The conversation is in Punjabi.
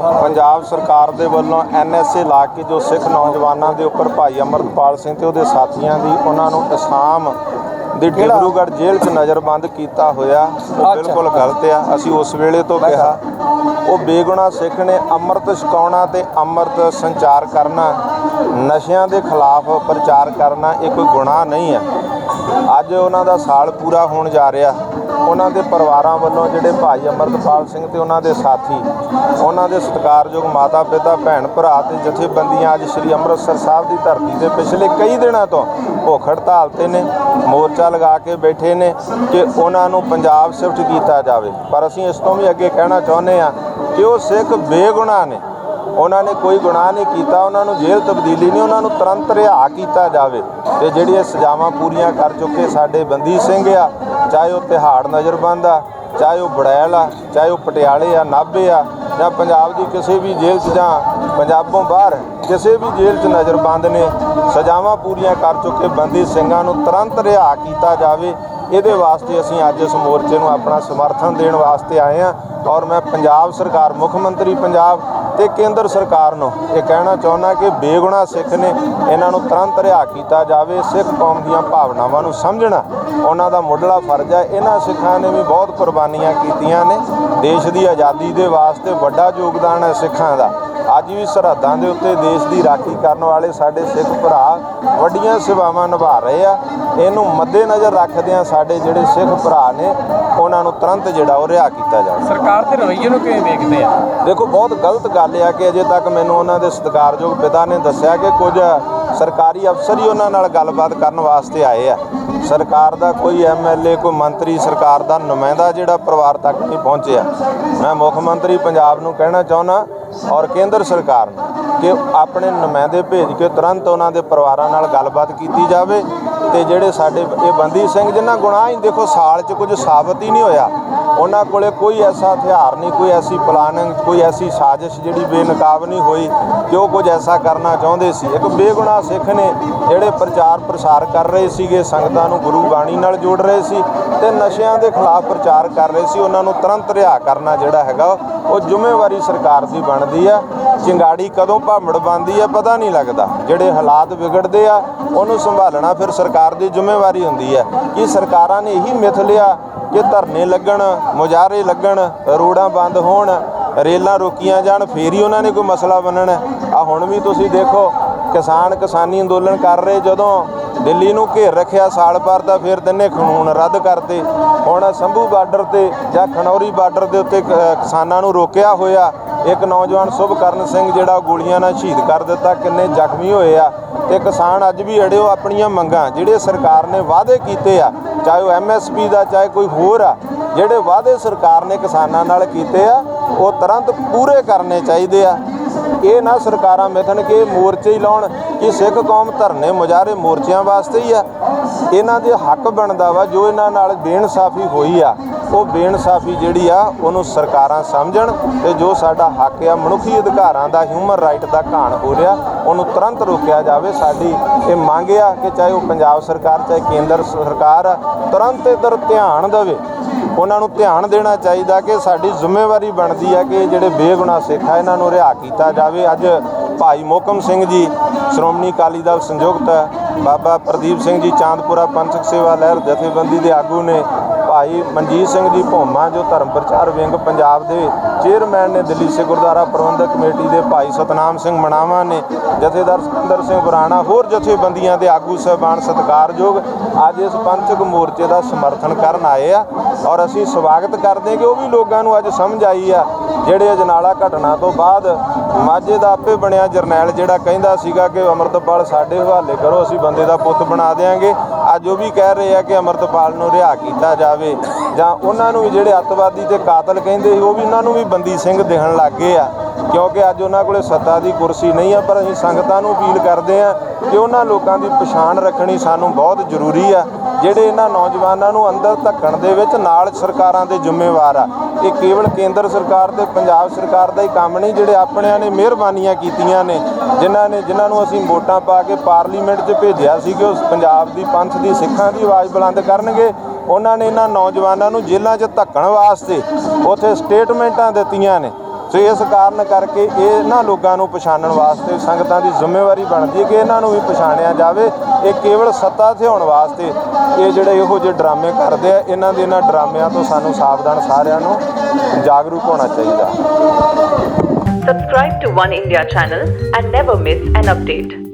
ਪੰਜਾਬ ਸਰਕਾਰ ਦੇ ਵੱਲੋਂ ਐਨਐਸਏ ਲਾ ਕੇ ਜੋ ਸਿੱਖ ਨੌਜਵਾਨਾਂ ਦੇ ਉੱਪਰ ਭਾਈ ਅਮਰਤਪਾਲ ਸਿੰਘ ਤੇ ਉਹਦੇ ਸਾਥੀਆਂ ਦੀ ਉਹਨਾਂ ਨੂੰ ਅਸਾਮ ਦੀ ਡਿਬਰੂਗੜ੍ਹ ਜੇਲ੍ਹ 'ਚ ਨਜ਼ਰਬੰਦ ਕੀਤਾ ਹੋਇਆ ਉਹ ਬਿਲਕੁਲ ਗਲਤ ਆ। ਅਸੀਂ ਉਸ ਵੇਲੇ ਤੋਂ ਕਿਹਾ ਉਹ ਬੇਗੁਨਾਹ ਸਿੱਖ ਨੇ ਅੰਮ੍ਰਿਤ ਛਕਾਉਣਾ ਤੇ ਅੰਮ੍ਰਿਤ ਸੰਚਾਰ ਕਰਨਾ ਨਸ਼ਿਆਂ ਦੇ ਖਿਲਾਫ ਪ੍ਰਚਾਰ ਕਰਨਾ ਇਹ ਕੋਈ ਗੁਨਾਹ ਨਹੀਂ ਹੈ ਅੱਜ ਉਹਨਾਂ ਦਾ ਸਾਲ ਪੂਰਾ ਹੋਣ ਜਾ ਰਿਹਾ। ਉਹਨਾਂ ਦੇ ਪਰਿਵਾਰਾਂ ਵੱਲੋਂ ਜਿਹੜੇ ਭਾਈ ਅਮਰਤਪਾਲ ਸਿੰਘ ਤੇ ਉਹਨਾਂ ਦੇ ਸਾਥੀ, ਉਹਨਾਂ ਦੇ ਸਤਿਕਾਰਯੋਗ ਮਾਤਾ ਪਿਤਾ, ਭੈਣ ਭਰਾ ਤੇ ਜਥੇਬੰਦੀਆਂ ਅੱਜ ਸ੍ਰੀ ਅੰਮ੍ਰਿਤਸਰ ਸਾਹਿਬ ਦੀ ਧਰਤੀ ਤੇ ਪਿਛਲੇ ਕਈ ਦਿਨਾਂ ਤੋਂ ਭੁੱਖ ਹੜਤਾਲ ਤੇ ਨੇ, ਮੋਰਚਾ ਲਗਾ ਕੇ ਬੈਠੇ ਨੇ ਕਿ ਉਹਨਾਂ ਨੂੰ ਪੰਜਾਬ ਸ਼ਿਫਟ ਕੀਤਾ ਜਾਵੇ। ਪਰ ਅਸੀਂ ਇਸ ਤੋਂ ਵੀ ਅੱਗੇ ਕਹਿਣਾ ਚਾਹੁੰਦੇ ਆ ਕਿ ਉਹ ਸਿੱਖ ਬੇਗੁਨਾਹ ਨੇ। ਉਹਨਾਂ ਨੇ ਕੋਈ ਗੁਨਾਹ ਨਹੀਂ ਕੀਤਾ, ਉਹਨਾਂ ਨੂੰ ਜੇਲ੍ਹ ਤਬਦੀਲੀ ਨਹੀਂ, ਉਹਨਾਂ ਨੂੰ ਤੁਰੰਤ ਰਿਹਾ ਕੀਤਾ ਜਾਵੇ। ਤੇ ਜਿਹੜੀਆਂ ਸਜ਼ਾਵਾਂ ਪੂਰੀਆਂ ਕਰ ਚੁੱਕੇ ਸਾਡੇ ਬੰਦੀ ਸਿੰਘ ਆ, ਚਾਹੇ ਉਹ ਤਿਹਾੜ ਨਜ਼ਰਬੰਦ ਆ, ਚਾਹੇ ਉਹ ਬੜੈਲ ਆ, ਚਾਹੇ ਉਹ ਪਟਿਆਲੇ ਆ, ਨਾਭੇ ਆ, ਜਾਂ ਪੰਜਾਬ ਦੀ ਕਿਸੇ ਵੀ ਜੇਲ੍ਹ 'ਚ ਜਾਂ ਪੰਜਾਬੋਂ ਬਾਹਰ ਕਿਸੇ ਵੀ ਜੇਲ੍ਹ 'ਚ ਨਜ਼ਰਬੰਦ ਨੇ, ਸਜ਼ਾਵਾਂ ਪੂਰੀਆਂ ਕਰ ਚੁੱਕੇ ਬੰਦੀ ਸਿੰਘਾਂ ਨੂੰ ਤੁਰੰਤ ਰਿਹਾ ਕੀਤਾ ਜਾਵੇ। ਇਹਦੇ ਵਾਸਤੇ ਅਸੀਂ ਅੱਜ ਇਸ ਮੋਰਚੇ ਨੂੰ ਆਪਣਾ ਸਮਰਥਨ ਦੇਣ ਵਾਸਤੇ ਆਏ ਹਾਂ ਔਰ ਮੈਂ ਪੰਜਾਬ ਸਰਕਾਰ, ਮੁੱਖ ਮੰਤਰੀ ਪੰਜਾਬ ਤੇ ਕੇਂਦਰ ਸਰਕਾਰ ਨੂੰ ਇਹ ਕਹਿਣਾ ਚਾਹੁੰਦਾ ਕਿ ਬੇਗੁਨਾਹ ਸਿੱਖ ਨੇ ਇਹਨਾਂ ਨੂੰ ਤੁਰੰਤ ਰਿਹਾ ਕੀਤਾ ਜਾਵੇ ਸਿੱਖ ਕੌਮ ਦੀਆਂ ਭਾਵਨਾਵਾਂ ਨੂੰ ਸਮਝਣਾ। ਉਹਨਾਂ ਦਾ ਮੁੱਢਲਾ ਫਰਜ਼ ਹੈ ਇਹਨਾਂ ਸਿੱਖਾਂ ਨੇ ਵੀ ਬਹੁਤ ਕੁਰਬਾਨੀਆਂ ਕੀਤੀਆਂ ਨੇ। ਦੇਸ਼ ਦੀ ਆਜ਼ਾਦੀ ਦੇ ਵਾਸਤੇ ਵੱਡਾ ਯੋਗਦਾਨ ਹੈ ਸਿੱਖਾਂ ਦਾ। ਅੱਜ ਵੀ ਸਰਹੱਦਾਂ ਦੇ ਉੱਤੇ ਦੇਸ਼ ਦੀ ਰਾਖੀ ਕਰਨ ਵਾਲੇ ਸਾਡੇ ਸਿੱਖ ਭਰਾ ਵੱਡੀਆਂ ਸੇਵਾਵਾਂ ਨਿਭਾ ਰਹੇ ਆ। ਇਹਨੂੰ ਮੱਦੇਨਜ਼ਰ ਰੱਖਦਿਆਂ ਸਾਡੇ ਜਿਹੜੇ ਸਿੱਖ ਭਰਾ ਨੇ ਉਹਨਾਂ ਨੂੰ ਤੁਰੰਤ ਜਿਹੜਾ ਉਹ ਰਿਹਾ ਕੀਤਾ ਜਾਵੇ। ਸਰਕਾਰ ਦੇ ਰਵੱਈਏ ਨੂੰ ਕਿਵੇਂ ਵੇਖਦੇ ਆ? ਦੇਖੋ ਬਹੁਤ ਗਲਤ ਗੱਲ ਆ ਕਿ ਅਜੇ ਤੱਕ ਮੈਨੂੰ ਉਹਨਾਂ ਦੇ ਸਤਿਕਾਰਯੋਗ ਪਿਤਾ ਨੇ ਦੱਸਿਆ ਕਿ ਕੁਝ ਸਰਕਾਰੀ ਅਫਸਰ ਹੀ ਉਹਨਾਂ ਨਾਲ ਗੱਲਬਾਤ ਕਰਨ ਵਾਸਤੇ ਆਏ ਆ। ਸਰਕਾਰ ਦਾ ਕੋਈ ਐਮਐਲਏ ਕੋਈ ਮੰਤਰੀ, ਸਰਕਾਰ ਦਾ ਨੁਮਾਇੰਦਾ ਜਿਹੜਾ ਪਰਿਵਾਰ ਤੱਕ ਨਹੀਂ ਪਹੁੰਚਿਆ। ਮੈਂ ਮੁੱਖ ਮੰਤਰੀ ਪੰਜਾਬ ਨੂੰ ਕਹਿਣਾ ਚਾਹੁੰਦਾ ਔਰ ਕੇਂਦਰ ਸਰਕਾਰ ਨੂੰ ਕਿ ਆਪਣੇ ਨੁਮਾਇੰਦੇ ਭੇਜ ਕੇ ਤੁਰੰਤ ਉਹਨਾਂ ਦੇ ਪਰਿਵਾਰਾਂ ਨਾਲ ਗੱਲਬਾਤ ਕੀਤੀ ਜਾਵੇ ਤੇ ਜਿਹੜੇ ਸਾਡੇ ਇਹ ਬੰਦੀ ਸਿੰਘ ਜਿਨ੍ਹਾਂ ਗੁਨਾਹ ਹੀ ਦੇਖੋ ਸਾਲ 'ਚ ਕੁਝ ਸਾਬਤ ਹੀ ਨਹੀਂ ਹੋਇਆ, ਉਹਨਾਂ ਕੋਲੇ ਕੋਈ ਐਸਾ ਹਥਿਆਰ ਨਹੀਂ, ਕੋਈ ਐਸੀ ਪਲਾਨਿੰਗ ਕੋਈ ਐਸੀ ਸਾਜ਼ਿਸ਼ ਜਿਹੜੀ ਬੇਨਕਾਬ ਨਹੀਂ ਹੋਈ ਕਿ ਉਹ ਕੁਝ ਐਸਾ ਕਰਨਾ ਚਾਹੁੰਦੇ ਸੀ। ਇੱਕ ਬੇਗੁਨਾਹ ਸਿੱਖ ਨੇ ਜਿਹੜੇ ਪ੍ਰਚਾਰ ਪ੍ਰਸਾਰ ਕਰ ਰਹੇ ਸੀਗੇ, ਸੰਗਤਾਂ ਨੂੰ ਗੁਰੂ ਬਾਣੀ ਨਾਲ ਜੋੜ ਰਹੇ ਸੀ ਤੇ ਨਸ਼ਿਆਂ ਦੇ ਖਿਲਾਫ ਪ੍ਰਚਾਰ ਕਰ ਰਹੇ ਸੀ, ਉਹਨਾਂ ਨੂੰ ਤੁਰੰਤ ਰਿਹਾ ਕਰਨਾ ਜਿਹੜਾ ਹੈਗਾ ਉਹ ਜ਼ਿੰਮੇਵਾਰੀ ਸਰਕਾਰ ਦੀ ਬਣਦੀ ਆ। ਚਿੰਗਾੜੀ ਕਦੋਂ ਭਾਮੜ ਬੰਦੀ ਹੈ ਪਤਾ ਨਹੀਂ ਲੱਗਦਾ। ਜਿਹੜੇ ਹਾਲਾਤ ਵਿਗੜਦੇ ਆ, ਉਹਨੂੰ ਸੰਭਾਲਣਾ ਫਿਰ ਸਰਕਾਰ ਦੀ ਜ਼ਿੰਮੇਵਾਰੀ ਹੁੰਦੀ ਹੈ ਕਿ ਸਰਕਾਰਾਂ ਨੇ ਇਹੀ ਮਿਥ ਲਿਆ ਕਿ ਧਰਨੇ ਲੱਗਣ, ਮੁਜ਼ਾਹਰੇ ਲੱਗਣ, ਰੋਡਾਂ ਬੰਦ ਹੋਣ, ਰੇਲਾਂ ਰੋਕੀਆਂ ਜਾਣ, ਫੇਰ ਹੀ ਉਹਨਾਂ ਨੇ ਕੋਈ ਮਸਲਾ ਬਣਨਾ। ਆ ਹੁਣ ਵੀ ਤੁਸੀਂ ਦੇਖੋ, ਕਿਸਾਨ ਕਿਸਾਨੀ ਅੰਦੋਲਨ ਕਰ ਰਹੇ, ਜਦੋਂ ਦਿੱਲੀ ਨੂੰ ਘੇਰ ਰੱਖਿਆ ਸਾਲ ਭਰ ਦਾ, ਫਿਰ ਤਿੰਨੇ ਕਾਨੂੰਨ ਰੱਦ ਕਰਤੇ। ਹੁਣ ਸੰਭੂ ਬਾਰਡਰ ਤੇ ਜਾਂ ਖਨੌਰੀ ਬਾਰਡਰ ਦੇ ਉੱਤੇ ਕ- ਕਿਸਾਨਾਂ ਨੂੰ ਰੋਕਿਆ ਹੋਇਆ ਇੱਕ ਨੌਜਵਾਨ ਸੁਭਕਰਨ ਸਿੰਘ ਜਿਹੜਾ ਗੋਲੀਆਂ ਨਾਲ ਸ਼ਹੀਦ ਕਰ ਦਿੱਤਾ, ਕਿੰਨੇ ਜ਼ਖਮੀ ਹੋਏ ਆ ਤੇ ਕਿਸਾਨ ਅੱਜ ਵੀ ਅੜਿਓ ਆਪਣੀਆਂ ਮੰਗਾਂ ਜਿਹੜੇ ਸਰਕਾਰ ਨੇ ਵਾਅਦੇ ਕੀਤੇ ਆ, ਚਾਹੇ ਉਹ ਐਮਐਸਪੀ ਦਾ, ਚਾਹੇ ਕੋਈ ਹੋਰ ਆ, ਜਿਹੜੇ ਵਾਅਦੇ ਸਰਕਾਰ ਨੇ ਕਿਸਾਨਾਂ ਨਾਲ ਕੀਤੇ ਆ, ਉਹ ਤੁਰੰਤ ਪੂਰੇ ਕਰਨੇ ਚਾਹੀਦੇ ਆ। ਇਹ ਨਾ ਸਰਕਾਰਾਂ ਮਿਥਣ ਕਿ ਮੋਰਚੇ ਹੀ ਲਾਉਣ, ਕਿ ਸਿੱਖ ਕੌਮ ਧਰਨੇ ਮੁਜ਼ਾਹਰੇ ਮੋਰਚਿਆਂ ਵਾਸਤੇ ਹੀ ਆ। ਇਹਨਾਂ ਦੇ ਹੱਕ ਬਣਦਾ ਵਾ, ਜੋ ਇਹਨਾਂ ਨਾਲ ਬੇਇਨਸਾਫੀ ਹੋਈ ਆ, ਉਹ ਬੇਇਨਸਾਫੀ ਜਿਹੜੀ ਆ, ਉਹਨੂੰ ਸਰਕਾਰਾਂ ਸਮਝਣ ਤੇ ਜੋ ਸਾਡਾ ਹੱਕ ਆ, ਮਨੁੱਖੀ ਅਧਿਕਾਰਾਂ ਦਾ ਹਿਊਮਨ ਰਾਈਟ ਦਾ ਘਾਣ ਹੋ ਰਿਹਾ, ਉਹਨੂੰ ਤੁਰੰਤ ਰੋਕਿਆ ਜਾਵੇ। ਸਾਡੀ ਇਹ ਮੰਗ ਆ ਕਿ ਚਾਹੇ ਉਹ ਪੰਜਾਬ ਸਰਕਾਰ, ਚਾਹੇ ਕੇਂਦਰ ਸਰਕਾਰ ਆ, ਤੁਰੰਤ ਇਧਰ ਧਿਆਨ ਦੇਵੇ। ਉਹਨਾਂ ਨੂੰ ਧਿਆਨ ਦੇਣਾ ਚਾਹੀਦਾ ਕਿ ਸਾਡੀ ਜ਼ਿੰਮੇਵਾਰੀ ਬਣਦੀ ਹੈ ਕਿ ਜਿਹੜੇ ਬੇਗੁਨਾਹ ਸਿੱਖ ਆ, ਇਹਨਾਂ ਨੂੰ ਰਿਹਾ ਕੀਤਾ ਜਾਵੇ। ਅੱਜ ਭਾਈ ਮੋਕਮ ਸਿੰਘ ਜੀ, ਸ਼੍ਰੋਮਣੀ ਅਕਾਲੀ ਦਲ ਸੰਯੁਕਤ ਬਾਬਾ ਪ੍ਰਦੀਪ ਸਿੰਘ ਜੀ ਚਾਂਦਪੁਰਾ ਪੰਥਕ ਸੇਵਾ ਲਹਿਰ ਜਥੇਬੰਦੀ ਦੇ ਆਗੂ ਨੇ ਭਾਈ ਮਨਜੀਤ ਸਿੰਘ ਜੀ ਭੋਮਾ, ਜੋ ਧਰਮ ਪ੍ਰਚਾਰ ਵਿੰਗ ਪੰਜਾਬ ਦੇ ਚੇਅਰਮੈਨ ਨੇ ਦਿੱਲੀ ਸੇ ਗੁਰਦੁਆਰਾ ਪ੍ਰਬੰਧਕ ਕਮੇਟੀ ਦੇ ਭਾਈ ਸਤਨਾਮ ਸਿੰਘ ਮਣਾਵਾ ਨੇ, ਜਥੇਦਾਰ ਸੁੰਦਰ ਸਿੰਘ ਬਰਾਣਾ, ਹੋਰ ਜਥੇਬੰਦੀਆਂ ਦੇ ਆਗੂ ਸਹਿਬਾਨ ਸਤਿਕਾਰਯੋਗ ਅੱਜ ਇਸ ਪੰਥਕ ਮੋਰਚੇ ਦਾ ਸਮਰਥਨ ਕਰਨ ਆਏ ਆ ਔਰ ਅਸੀਂ ਸਵਾਗਤ ਕਰਦੇ ਹਾਂ ਕਿ ਉਹ ਵੀ ਲੋਕਾਂ ਨੂੰ ਅੱਜ ਸਮਝ ਆਈ ਆ, ਜਿਹੜੇ ਅਜਨਾਲਾ ਘਟਨਾ ਤੋਂ ਬਾਅਦ ਮਾਝੇ ਦਾ ਆਪੇ ਬਣਿਆ ਜਰਨੈਲ ਜਿਹੜਾ ਕਹਿੰਦਾ ਸੀਗਾ ਕਿ ਅਮਰਤਪਾਲ ਸਾਡੇ ਹਵਾਲੇ ਕਰੋ, ਅਸੀਂ ਬੰਦੇ ਦਾ ਪੁੱਤ ਬਣਾ ਦੇਾਂਗੇ ਅੱਜ ਉਹ ਵੀ ਕਹਿ ਰਹੇ ਆ ਕਿ ਅਮਰਤਪਾਲ ਨੂੰ ਰਿਹਾ ਕੀਤਾ ਜਾਵੇ। ਜਾਂ ਉਹਨਾਂ ਨੂੰ ਵੀ ਜਿਹੜੇ ਅੱਤਵਾਦੀ ਤੇ ਕਾਤਲ ਕਹਿੰਦੇ ਸੀ, ਉਹ ਵੀ ਉਹਨਾਂ ਨੂੰ ਵੀ ਬੰਦੀ ਸਿੰਘ ਦਿਖਣ ਲੱਗ ਗਏ ਆ। ਕਿਉਂਕਿ ਅੱਜ ਉਹਨਾਂ ਕੋਲੇ ਸੱਤਾ ਦੀ ਕੁਰਸੀ ਨਹੀਂ ਆ, ਪਰ ਅਸੀਂ ਸੰਗਤਾਂ ਨੂੰ ਅਪੀਲ ਕਰਦੇ ਆ ਕਿ ਉਹਨਾਂ ਲੋਕਾਂ ਦੀ ਪਛਾਣ ਰੱਖਣੀ ਸਾਨੂੰ ਬਹੁਤ ਜ਼ਰੂਰੀ ਆ। ਜਿਹੜੇ ਇਹਨਾਂ ਨੌਜਵਾਨਾਂ ਨੂੰ ਅੰਦਰ ਧੱਕਣ ਦੇ ਵਿੱਚ ਨਾਲ ਸਰਕਾਰਾਂ ਦੇ ਜ਼ਿੰਮੇਵਾਰ ਆ। ਇਹ ਕੇਵਲ ਕੇਂਦਰ ਸਰਕਾਰ ਤੇ ਪੰਜਾਬ ਸਰਕਾਰ ਦਾ ਹੀ ਕੰਮ ਨਹੀਂ, ਜਿਹੜੇ ਆਪਣਿਆਂ ਨੇ ਮਿਹਰਬਾਨੀਆਂ ਕੀਤੀਆਂ ਨੇ, ਜਿਨ੍ਹਾਂ ਨੇ, ਜਿਨ੍ਹਾਂ ਨੂੰ ਅਸੀਂ ਵੋਟਾਂ ਪਾ ਕੇ ਪਾਰਲੀਮੈਂਟ 'ਚ ਭੇਜਿਆ ਸੀ ਕਿ ਉਹ ਪੰਜਾਬ ਦੀ ਪੰਥ ਦੀ, ਸਿੱਖਾਂ ਦੀ ਆਵਾਜ਼ ਬੁਲੰਦ ਕਰਨਗੇ। ਉਹਨਾਂ ਨੇ ਇਹਨਾਂ ਨੌਜਵਾਨਾਂ ਨੂੰ ਜੇਲ੍ਹਾਂ 'ਚ ਧੱਕਣ ਵਾਸਤੇ ਉੱਥੇ ਸਟੇਟਮੈਂਟਾਂ ਦਿੱਤੀਆਂ ਨੇ। ਸੋ ਇਸ ਕਾਰਨ ਕਰਕੇ ਇਹਨਾਂ ਲੋਕਾਂ ਨੂੰ ਪਛਾਣਨ ਵਾਸਤੇ ਸੰਗਤਾਂ ਦੀ ਜ਼ਿੰਮੇਵਾਰੀ ਬਣਦੀ ਹੈ ਕਿ ਇਹਨਾਂ ਨੂੰ ਵੀ ਪਛਾਣਿਆ ਜਾਵੇ। ਇਹ ਕੇਵਲ ਸੱਤਾ ਥਿਆਉਣ ਵਾਸਤੇ ਇਹ ਜਿਹੜੇ ਇਹੋ ਜਿਹੇ ਡਰਾਮੇ ਕਰਦੇ ਆ, ਇਹਨਾਂ ਦੇ ਇਹਨਾਂ ਡਰਾਮਿਆਂ ਤੋਂ ਸਾਨੂੰ ਸਾਵਧਾਨ ਸਾਰਿਆਂ ਨੂੰ ਜਾਗਰੂਕ ਹੋਣਾ ਚਾਹੀਦਾ Subscribe to One India channel and never miss an update.